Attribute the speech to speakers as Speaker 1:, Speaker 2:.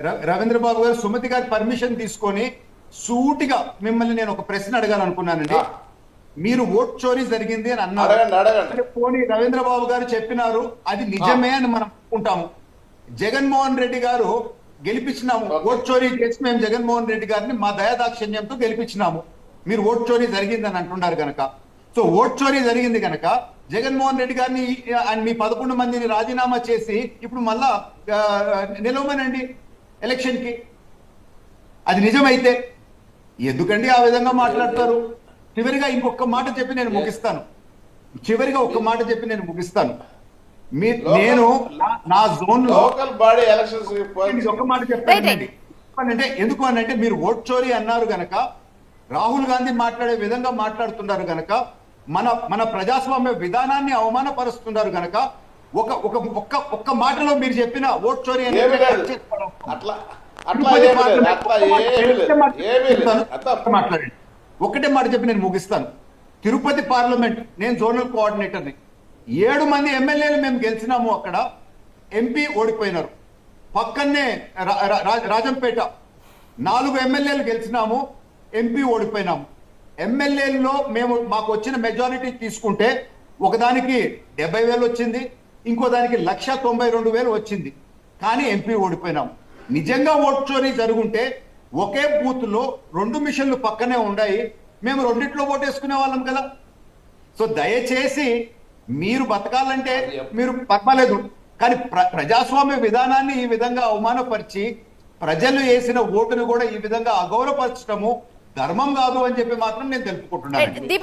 Speaker 1: రవీంద్ర బాబు గారు సుమతి గారి పర్మిషన్ తీసుకొని సూటిగా మిమ్మల్ని నేను ఒక ప్రశ్న అడగాలనుకున్నానండి. మీరు ఓట్ చోరీ జరిగింది అని అన్నారు. పోనీ రవీంద్ర బాబు గారు చెప్పినారు అది నిజమే అని మనం అనుకుంటాము. జగన్మోహన్ రెడ్డి గారు గెలిపించినాము. ఓట్ చోరీ చేసి మేము జగన్మోహన్ రెడ్డి గారిని మా దయాదాక్షిణ్యంతో గెలిపించినాము. మీరు ఓట్ చోరీ జరిగిందని అంటున్నారు గనక. సో ఓట్ చోరీ జరిగింది గనక జగన్మోహన్ రెడ్డి గారిని ఆ, మీ పదకొండు మందిని రాజీనామా చేసి ఇప్పుడు మళ్ళా నిలవమనండి. ఎలక్షన్కి అది నిజమైతే ఎందుకండి ఆ విధంగా మాట్లాడతారు? చివరిగా ఇంకొక మాట చెప్పి నేను ముగిస్తాను. చివరిగా ఒక్క మాట చెప్పి నేను ముగిస్తాను. మీ నేను నా- జోన్లో
Speaker 2: లోకల్ బాడీ ఎలక్షన్స్
Speaker 1: ఒక మాట చెప్తానండి అంటే ఎందుకు అని అంటే మీరు ఓట్ చోరీ అన్నారు గనక రాహుల్ గాంధీ మాట్లాడే విధంగా మాట్లాడుతున్నారు గనక మన మన ప్రజాస్వామ్య విధానాన్ని అవమానపరుస్తున్నారు గనక ఒక ఒక ఒక్క ఒక్క మాటలో మీరు చెప్పిన ఓట్ చోరీ అనేది
Speaker 2: అట్లా అట్లా అట్లా
Speaker 1: మాట్లాడండి ఒకటే మాట చెప్పి నేను ముగిస్తాను. తిరుపతి పార్లమెంట్ నేను జోనల్ కోఆర్డినేటర్ని. ఏడు మంది ఎమ్మెల్యేలు మేము గెలిచినాము అక్కడ. ఎంపీ ఓడిపోయినారు. పక్కనే రాజంపేట. నాలుగు ఎమ్మెల్యేలు గెలిచినాము ఎంపీ ఓడిపోయినాము. ఎమ్మెల్యేలలో మేము మాకు వచ్చిన మెజారిటీ తీసుకుంటే ఒకదానికి డెబ్బై వేలు వచ్చింది ఇంకో దానికి లక్ష తొంభై రెండు వేలు వచ్చింది. కానీ ఎంపీ ఓడిపోయినాము. నిజంగా ఓట్ చోరీ జరుగుంటే ఒకే బూత్లో రెండు మిషన్లు పక్కనే ఉన్నాయి మేము రెండిట్లో ఓటేసుకునే వాళ్ళం కదా. సో దయచేసి మీరు బతకాలంటే మీరు పర్వాలేదు. కానీ ప్ర ప్రజాస్వామ్య విధానాన్ని ఈ విధంగా అవమానపరిచి ప్రజలు వేసిన ఓటును కూడా ఈ విధంగా అగౌరవపరచడము ధర్మం కాదు అని చెప్పి మాత్రం నేను తెలుపుకుంటున్నాను.